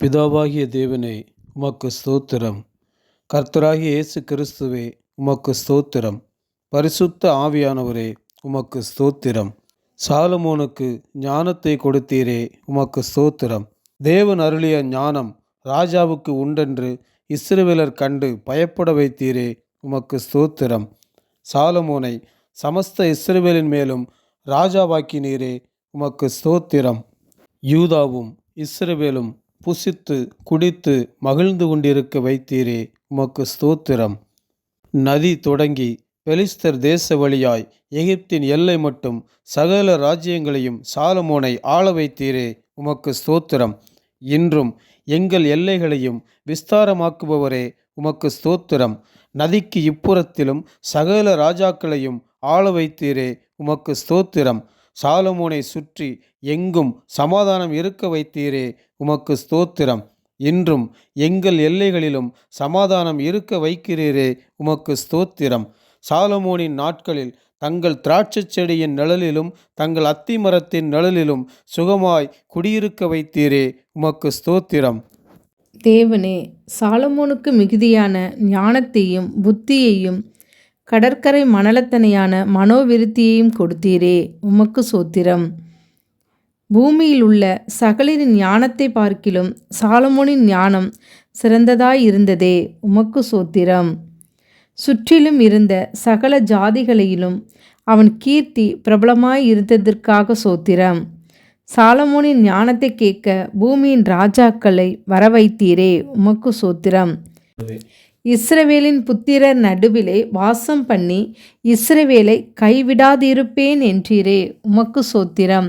பிதாவாகிய தேவனே உமக்கு ஸ்தோத்திரம். கர்த்தராகிய இயேசு கிறிஸ்துவே உமக்கு ஸ்தோத்திரம். பரிசுத்த ஆவியானவரே உமக்கு ஸ்தோத்திரம். சாலமோனுக்கு ஞானத்தை கொடுத்தீரே உமக்கு ஸ்தோத்திரம். தேவன் அருளிய ஞானம் ராஜாவுக்கு உண்டென்று இஸ்ரவேலர் கண்டு பயப்பட வைத்தீரே உமக்கு ஸ்தோத்திரம். சாலமோனை சமஸ்த இஸ்ரவேலின் மேலும் ராஜாவாக்கினீரே உமக்கு ஸ்தோத்திரம். யூதாவும் இஸ்ரவேலும் புசித்து குடித்து மகிழ்ந்து கொண்டிருக்க வைத்தீரே உமக்கு ஸ்தோத்திரம். நதி தொடங்கி பெலிஸ்தர் தேச வழியாய் எகிப்தின் எல்லை மட்டும் சகல ராஜ்யங்களையும் சாலமோனை ஆள வைத்தீரே உமக்கு ஸ்தோத்திரம். இன்றும் எங்கள் எல்லைகளையும் விஸ்தாரமாக்குபவரே உமக்கு ஸ்தோத்திரம். நதிக்கு இப்புறத்திலும் சகல ராஜாக்களையும் ஆள வைத்தீரே உமக்கு ஸ்தோத்திரம். சாலமோனை சுற்றி எங்கும் சமாதானம் இருக்க வைத்தீரே உமக்கு ஸ்தோத்திரம். இன்றும் எங்கள் எல்லைகளிலும் சமாதானம் இருக்க வைக்கிறீரே உமக்கு ஸ்தோத்திரம். சாலமோனின் நாட்களில் தங்கள் திராட்சைச் செடியின் நிழலிலும் தங்கள் அத்தி மரத்தின் நிழலிலும் சுகமாய் குடியிருக்க வைத்தீரே உமக்கு ஸ்தோத்திரம். தேவனே சாலமோனுக்கு மிகுதியான ஞானத்தையும் புத்தியையும் கடற்கரை மணலத்தனையான மனோவிருத்தியையும் கொடுத்தீரே உமக்கு சோத்திரம். பூமியில் உள்ள சகலரின் ஞானத்தை பார்க்கிலும் சாலமோனின் ஞானம் சிறந்ததாயிருந்ததே உமக்கு சோத்திரம். சுற்றிலும் இருந்த சகல ஜாதிகளிலும் அவன் கீர்த்தி பிரபலமாயிருந்ததற்காக சோத்திரம். சாலமோனின் ஞானத்தை கேட்க பூமியின் ராஜாக்களை வரவைத்தீரே உமக்கு சோத்திரம். இஸ்ரவேலின் புத்திரர் நடுவிலே வாசம் பண்ணி இஸ்ரவேலை கைவிடாதிருப்பேன் என்றீரே உமக்கு சோத்திரம்.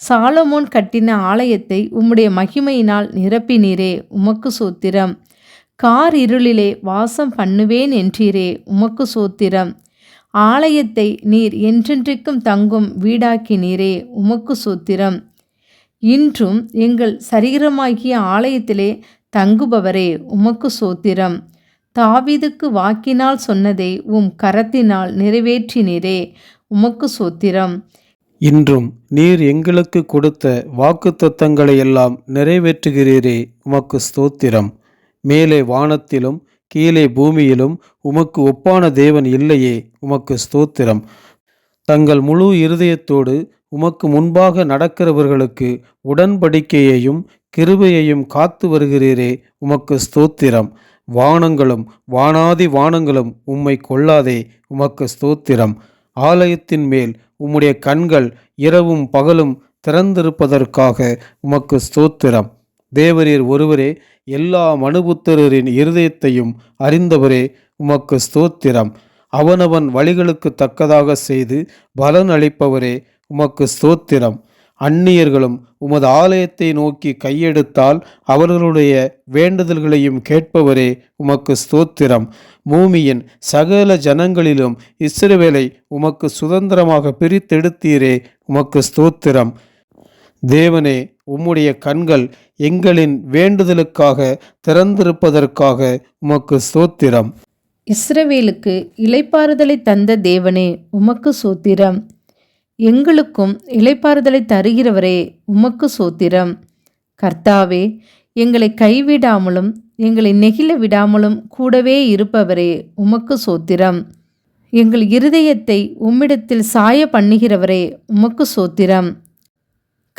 சாலமோன் கட்டின ஆலயத்தை உம்முடைய மகிமையினால் நிரப்பினீரே உமக்கு சோத்திரம். கார் இருளிலே வாசம் பண்ணுவேன் என்றீரே உமக்கு சோத்திரம். ஆலயத்தை நீர் என்றென்றைக்கும் தங்கும் வீடாக்கினீரே உமக்கு சோத்திரம். இன்றும் எங்கள் சரீரமாகிய ஆலயத்திலே தங்குபவரே உமக்கு சோத்திரம். தாவிதுக்கு வாக்கினால் சொன்னதை உம் கரத்தினால் நிறைவேற்றினீரே உமக்கு சோத்திரம். இன்றும் நீர் எங்களுக்கு கொடுத்த வாக்குத்தத்தங்களை எல்லாம் நிறைவேற்றுகிறீரே உமக்கு ஸ்தோத்திரம். மேலே வானத்திலும் கீழே பூமியிலும் உமக்கு ஒப்பான தேவன் இல்லையே உமக்கு ஸ்தோத்திரம். தங்கள் முழு இருதயத்தோடு உமக்கு முன்பாக நடக்கிறவர்களுக்கு உடன்படிக்கையையும் கிருபையையும் காத்து வருகிறீரே உமக்கு ஸ்தோத்திரம். வானங்களும் வானாதி வானங்களும் உம்மை கொள்ளாதே உமக்கு ஸ்தோத்திரம். ஆலயத்தின் மேல் உம்முடைய கண்கள் இரவும் பகலும் திறந்திருப்பதற்காக உமக்கு ஸ்தோத்திரம். தேவரீர் ஒருவரே எல்லா மனுபுத்திரரின் இருதயத்தையும் அறிந்தவரே உமக்கு ஸ்தோத்திரம். அவனவன் வழிகளுக்கு தக்கதாக செய்து பலன் அளிப்பவரே உமக்கு ஸ்தோத்திரம். அந்நியர்களும் உமது ஆலயத்தை நோக்கி கையெடுத்தால் அவர்களுடைய வேண்டுதல்களையும் கேட்பவரே உமக்கு ஸ்தோத்திரம். பூமியின் சகல ஜனங்களிலும் இஸ்ரவேலை உமக்கு சுதந்திரமாக பிரித்தெடுத்தீரே உமக்கு ஸ்தோத்திரம். தேவனே உம்முடைய கண்கள் எங்களின் வேண்டுதலுக்காக திறந்திருப்பதற்காக உமக்கு ஸ்தோத்திரம். இஸ்ரவேலுக்கு இளைப்பாறுதலை தந்த தேவனே உமக்கு சூத்திரம் எங்களுக்கும் இளைப்பாறுதலை தருகிறவரே உமக்கு சோத்திரம். கர்த்தாவே எங்களை கைவிடாமலும் எங்களை நெகிழ விடாமலும் கூடவே இருப்பவரே உமக்கு சோத்திரம். எங்கள் இருதயத்தை உம்மிடத்தில் சாய பண்ணுகிறவரே உமக்கு சோத்திரம்.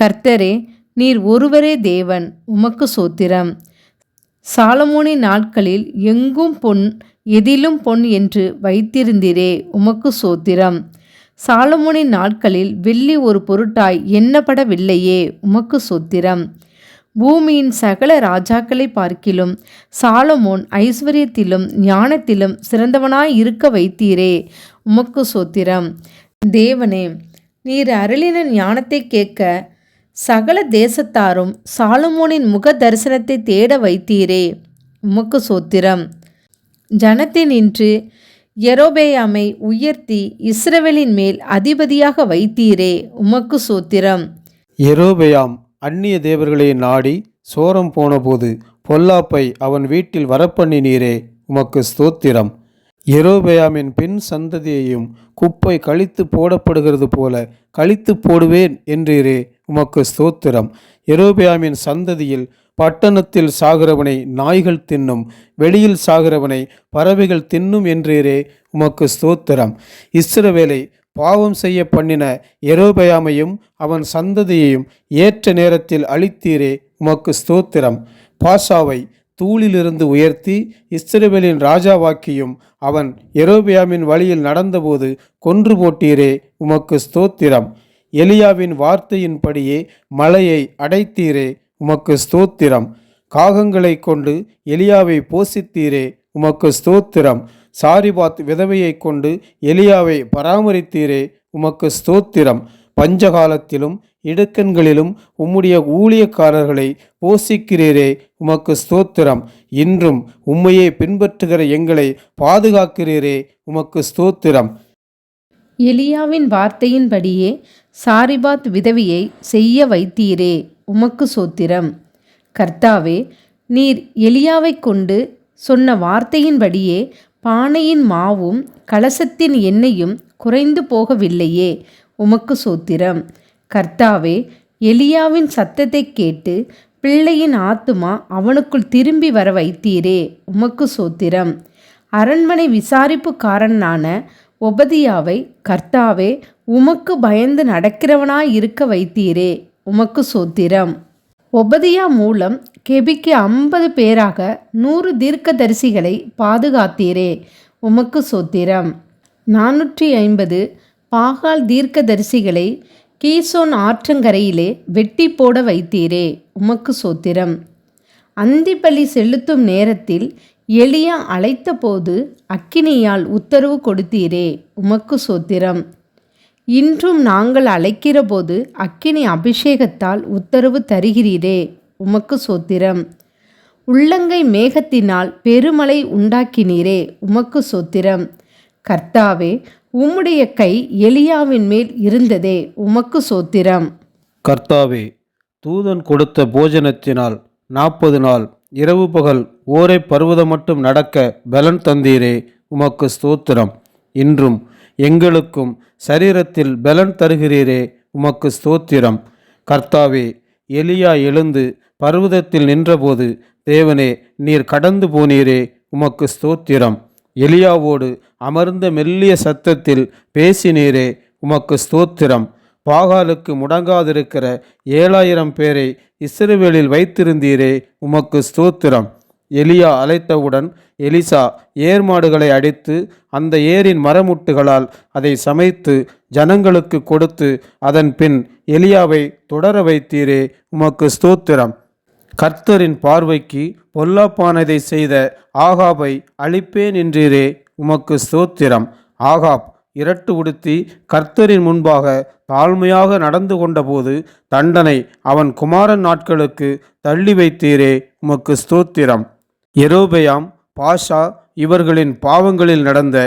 கர்த்தரே நீர் ஒருவரே தேவன் உமக்கு சோத்திரம். சாலமோனி நாட்களில் எங்கும் பொன் எதிலும் பொன் என்று வைத்திருந்தீரே உமக்கு சோத்திரம். சாலமோனின் நாட்களில் வெள்ளி ஒரு பொருட்டாய் எண்ணப்படவில்லையே உமக்கு சொத்திரம். பூமியின் சகல ராஜாக்களை பார்க்கிலும் சாலமோன் ஐஸ்வர்யத்திலும் ஞானத்திலும் சிறந்தவனாய் இருக்க வைத்தீரே உமக்கு சோத்திரம். தேவனே நீர் அருளின ஞானத்தை கேட்க சகல தேசத்தாரும் சாலமோனின் முக தரிசனத்தை தேட வைத்தீரே உமக்கு சோத்திரம். ஜனத்தினின்று எரோபேயாமை உயர்த்தி இஸ்ரவேலின் மேல் அதிபதியாக வைத்தீரே உமக்கு சோத்திரம். எரோபெயாம் அந்நிய தேவர்களை நாடி சோரம் போனபோது பொல்லாப்பை அவன் வீட்டில் வரப்பண்ணினீரே உமக்கு ஸ்தோத்திரம். எரோபெயாமின் பின் சந்ததியையும் குப்பை கழித்து போடப்படுகிறது போல கழித்து போடுவேன் என்றீரே உமக்கு ஸ்தோத்திரம். எரோபியாமின் சந்ததியில் பட்டணத்தில் சாகிறவனை நாய்கள் தின்னும் வெளியில் சாகிறவனை பறவைகள் தின்னும் என்றீரே உமக்கு ஸ்தோத்திரம். இஸ்ரவேலை பாவம் செய்ய பண்ணின எரோபயாமையும் அவன் சந்ததியையும் ஏற்ற நேரத்தில் அழித்தீரே உமக்கு ஸ்தோத்திரம். பாஷாவை தூளிலிருந்து உயர்த்தி இஸ்ரவேலின் ராஜாவாக்கியும் அவன் எரோபியாமின் வழியில் நடந்தபோது கொன்று போட்டீரே உமக்கு ஸ்தோத்திரம். எலியாவின் வார்த்தையின்படியே மலையை அடைத்தீரே உமக்கு ஸ்தோத்திரம். காகங்களைக் கொண்டு எலியாவை போஷித்தீரே உமக்கு ஸ்தோத்திரம். சாரிபாத் விதவையைக் கொண்டு எலியாவை பராமரித்தீரே உமக்கு ஸ்தோத்திரம். பஞ்சகாலத்திலும் இடுக்கண்களிலும் உம்முடைய ஊழியக்காரர்களை போஷிக்கிறீரே உமக்கு ஸ்தோத்திரம். இன்றும் உம்மையே பின்பற்றுகிற எங்களை பாதுகாக்கிறீரே உமக்கு ஸ்தோத்திரம். எலியாவின் வார்த்தையின்படியே சாரிபாத் விதவியை செய்ய வைத்தீரே உமக்கு சோத்திரம். கர்த்தாவே நீர் எலியாவைக் கொண்டு சொன்ன வார்த்தையின்படியே பானையின் மாவும் கலசத்தின் எண்ணெயும் குறைந்து போகவில்லையே உமக்கு சோத்திரம். கர்த்தாவே எலியாவின் சத்தத்தைக் கேட்டு பிள்ளையின் ஆத்துமா அவனுக்குள் திரும்பி வர வைத்தீரே உமக்கு சோத்திரம். அரண்மனை விசாரிப்புக்காரனான ஒபதியாவை கர்த்தாவே உமக்கு பயந்து நடக்கிறவனாய் இருக்க வைத்தீரே உமக்கு சோத்திரம். ஒபதியா மூலம் கெபிக்கு ஐம்பது பேராக நூறு தீர்க்கதரிசிகளை பாதுகாத்தீரே உமக்கு சோத்திரம். நானூற்றி ஐம்பது பாகால் தீர்க்கதரிசிகளை கீசோன் ஆற்றங்கரையிலே வெட்டி போட வைத்தீரே உமக்கு சோத்திரம். அந்திப்பள்ளி செலுத்தும் நேரத்தில் எளியா அழைத்தபோது அக்கினியால் உத்தரவு கொடுத்தீரே உமக்கு சோத்திரம். இன்றும் நாங்கள் அழைக்கிறபோது அக்கினி அபிஷேகத்தால் உத்தரவு தருகிறீரே உமக்கு சோத்திரம். உள்ளங்கை மேகத்தினால் பெருமழை உண்டாக்கினீரே உமக்கு சோத்திரம். கர்த்தாவே உம்முடைய கை எலியாவின் மேல் இருந்ததே உமக்கு சோத்திரம். கர்த்தாவே தூதன் கொடுத்த போஜனத்தினால் நாற்பது நாள் இரவு பகல் ஓரை பருவதம் மட்டும் நடக்க பலன் தந்தீரே உமக்கு ஸ்தோத்திரம். இன்றும் எங்களுக்கும் சரீரத்தில் பலன் தருகிறீரே உமக்கு ஸ்தோத்திரம். கர்த்தாவே எலியா எழுந்து பர்வதத்தில் நின்றபோது தேவனே நீர் கடந்து போனீரே உமக்கு ஸ்தோத்திரம். எலியாவோடு அமர்ந்த மெல்லிய சத்தத்தில் பேசினீரே உமக்கு ஸ்தோத்திரம். பாகாலுக்கு முடங்காதிருக்கிற ஏழாயிரம் பேரை இஸ்ரவேலில் வைத்திருந்தீரே உமக்கு ஸ்தோத்திரம். எலியா அழைத்தவுடன் எலிசா ஏர் மாடுகளை அடித்து அந்த ஏரின் மரமுட்டுகளால் அதை சமைத்து ஜனங்களுக்கு கொடுத்து அதன் பின் எலியாவை தொடர வைத்தீரே உமக்கு ஸ்தோத்திரம். கர்த்தரின் பார்வைக்கு பொல்லாப்பானதை செய்த ஆகாபை அழிப்பேன் என்றீரே உமக்கு ஸ்தோத்திரம். ஆகாப் இரட்டு உடுத்தி கர்த்தரின் முன்பாக தாழ்மையாக நடந்து கொண்டபோது தண்டனை அவன் குமாரன் நாட்களுக்கு தள்ளி வைத்தீரே உமக்கு ஸ்தோத்திரம். எரோபெயாம் பாஷா இவர்களின் பாவங்களில் நடந்த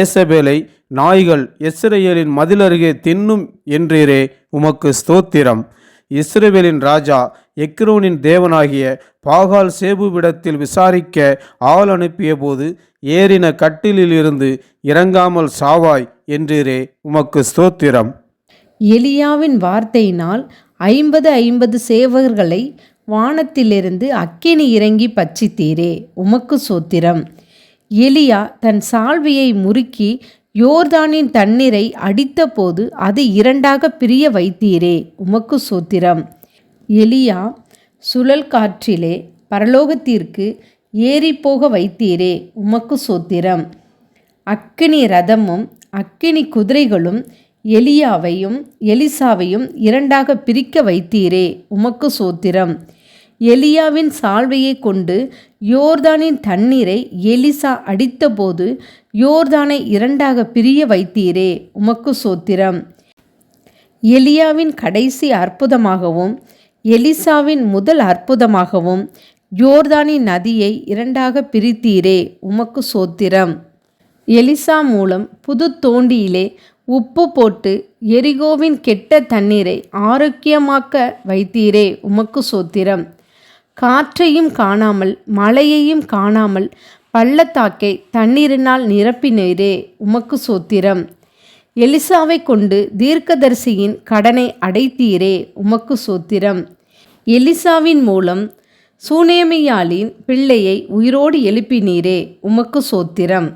ஏசபேலை நாய்கள் எஸ்ரையேலின் மதில் அருகே தின்னும் என்றீரே உமக்கு ஸ்தோத்திரம். இஸ்ரேவேலின் ராஜா எக்ரோனின் தேவனாகிய பாகால் சேபுவிடத்தில் விசாரிக்க ஆள் அனுப்பிய போது ஏறின கட்டிலிலிருந்து இறங்காமல் சாவாய் என்றீரே உமக்கு ஸ்தோத்திரம். எலியாவின் வார்த்தையினால் ஐம்பது ஐம்பது சேவகர்களை வானத்திலிருந்து அக்கினி இறங்கி பச்சித்தீரே உமக்கு சோத்திரம். எலியா தன் சால்வியை முறுக்கி யோர்தானின் தண்ணீரை அடித்தபோது அது இரண்டாக பிரிய வைத்தீரே உமக்கு சோத்திரம். எலியா சுழல் காற்றிலே பரலோகத்திற்கு ஏறிப்போக வைத்தீரே உமக்கு சோத்திரம். அக்கினி ரதமும் அக்கினி குதிரைகளும் எலியாவையும் எலிசாவையும் இரண்டாக பிரிக்க வைத்தீரே உமக்கு சோத்திரம். எலியாவின் சால்வையை கொண்டு யோர்தானின் தண்ணீரை எலிசா அடித்தபோது யோர்தானை இரண்டாக பிரிய வைத்தீரே உமக்கு சோத்திரம். எலியாவின் கடைசி அற்புதமாகவும் எலிசாவின் முதல் அற்புதமாகவும் யோர்தானின் நதியை இரண்டாக பிரித்தீரே உமக்கு சோத்திரம். எலிசா மூலம் புது தோண்டியிலே உப்பு போட்டு எரிகோவின் கெட்ட தண்ணீரை ஆரோக்கியமாக்க வைத்தீரே உமக்கு சோத்திரம். காற்றையும் காணாமல் மழையையும் காணாமல் பள்ளத்தாக்கை தண்ணீரினால் நிரப்பினீரே உமக்கு சோத்திரம். எலிசாவை கொண்டு தீர்க்கதரிசியின் கடனை அடைத்தீரே உமக்கு சோத்திரம். எலிசாவின் மூலம் சூனேமியாலின் பிள்ளையை உயிரோடு எழுப்பினீரே உமக்கு சோத்திரம்.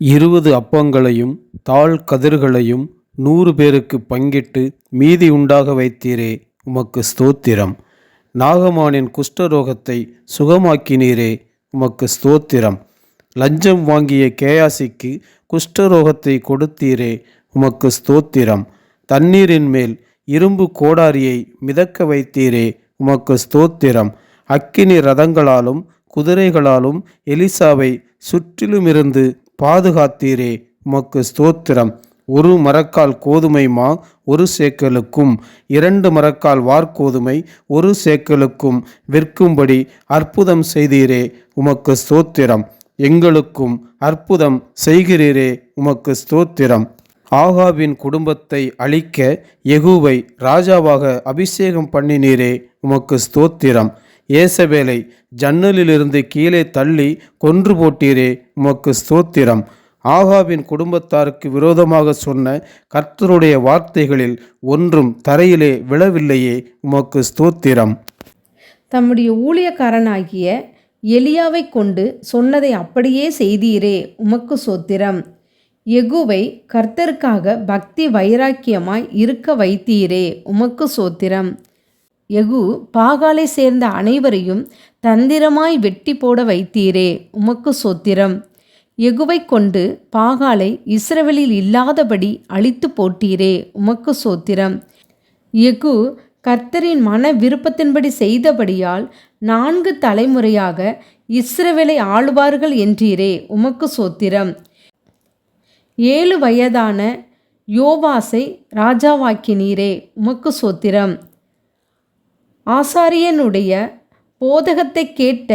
இருபது அப்பங்களையும் தாழ் கதிர்களையும் நூறு பேருக்கு பங்கிட்டு மீதி உண்டாக வைத்தீரே உமக்கு ஸ்தோத்திரம். நாகமானின் குஷ்டரோகத்தை சுகமாக்கினீரே உமக்கு ஸ்தோத்திரம். லஞ்சம் வாங்கிய கேயாசிக்கு குஷ்டரோகத்தை கொடுத்தீரே உமக்கு ஸ்தோத்திரம். தண்ணீரின் மேல் இரும்பு கோடாரியை மிதக்க வைத்தீரே உமக்கு ஸ்தோத்திரம். அக்கினி ரதங்களாலும் குதிரைகளாலும் எலிசாவை சுற்றிலுமிருந்து பாதுகாத்தீரே உமக்கு ஸ்தோத்திரம். ஒரு மரக்கால் கோதுமை மா ஒரு சேக்கலுக்கும். இரண்டு மரக்கால் வார்கோதுமை ஒரு சேக்கலுக்கும். விற்கும்படி அற்புதம் செய்தீரே உமக்கு ஸ்தோத்திரம். எங்களுக்கும் அற்புதம் செய்கிறீரே உமக்கு ஸ்தோத்திரம். ஆகாவின் குடும்பத்தை அழிக்க எகுவை ராஜாவாக அபிஷேகம் பண்ணினீரே உமக்கு ஸ்தோத்திரம். ஏசபேலை ஜன்னலிலிருந்து கீழே தள்ளி கொன்று போட்டீரே உமக்கு ஸ்தோத்திரம். ஆகாவின் குடும்பத்தாருக்கு விரோதமாக சொன்ன கர்த்தருடைய வார்த்தைகளில் ஒன்றும் தரையிலே விழவில்லையே உமக்கு ஸ்தோத்திரம். தம்முடைய ஊழியக்காரனாகிய எலியாவை கொண்டு சொன்னதை அப்படியே செய்தீரே உமக்கு சோத்திரம் எகுவை கர்த்தருக்காக பக்தி வைராக்கியமாய் இருக்க வைத்தீரே உமக்கு சோத்திரம் எகு பாகாலை சேர்ந்த அனைவரையும் தந்திரமாய் வெட்டி போட வைத்தீரே உமக்கு சோத்திரம். எகுவை கொண்டு பாகாலை இஸ்ரவேலில் இல்லாதபடி அழித்து போட்டீரே உமக்கு சோத்திரம். எகு கர்த்தரின் மன விருப்பத்தின்படி செய்தபடியால் நான்கு தலைமுறையாக இஸ்ரவேலை ஆளுவார்கள் என்றீரே உமக்கு சோத்திரம். ஏழு வயதான யோவாசை ராஜாவாக்கினீரே உமக்கு சோத்திரம். ஆசாரியனுடைய போதகத்தை கேட்ட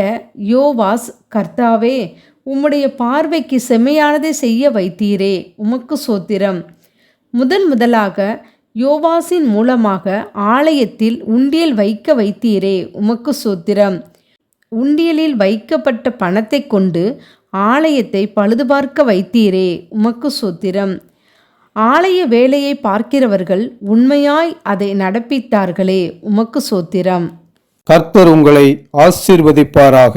யோவாஸ் கர்த்தாவே உம்முடைய பார்வைக்கு செம்மையானதை செய்ய வைத்தீரே உமக்கு சோத்திரம். முதன் முதலாக யோவாசின் மூலமாக ஆலயத்தில் உண்டியல் வைக்க வைத்தீரே உமக்கு சோத்திரம். உண்டியலில் வைக்கப்பட்ட பணத்தை கொண்டு ஆலயத்தை பழுதுபார்க்க வைத்தீரே உமக்கு சோத்திரம். ஆலய வேலையை பார்க்கிறவர்கள் உண்மையாய் அதை நடப்பித்தார்களே உமக்கு சோத்திரம். கர்த்தர் உங்களை ஆசீர்வதிப்பாராக.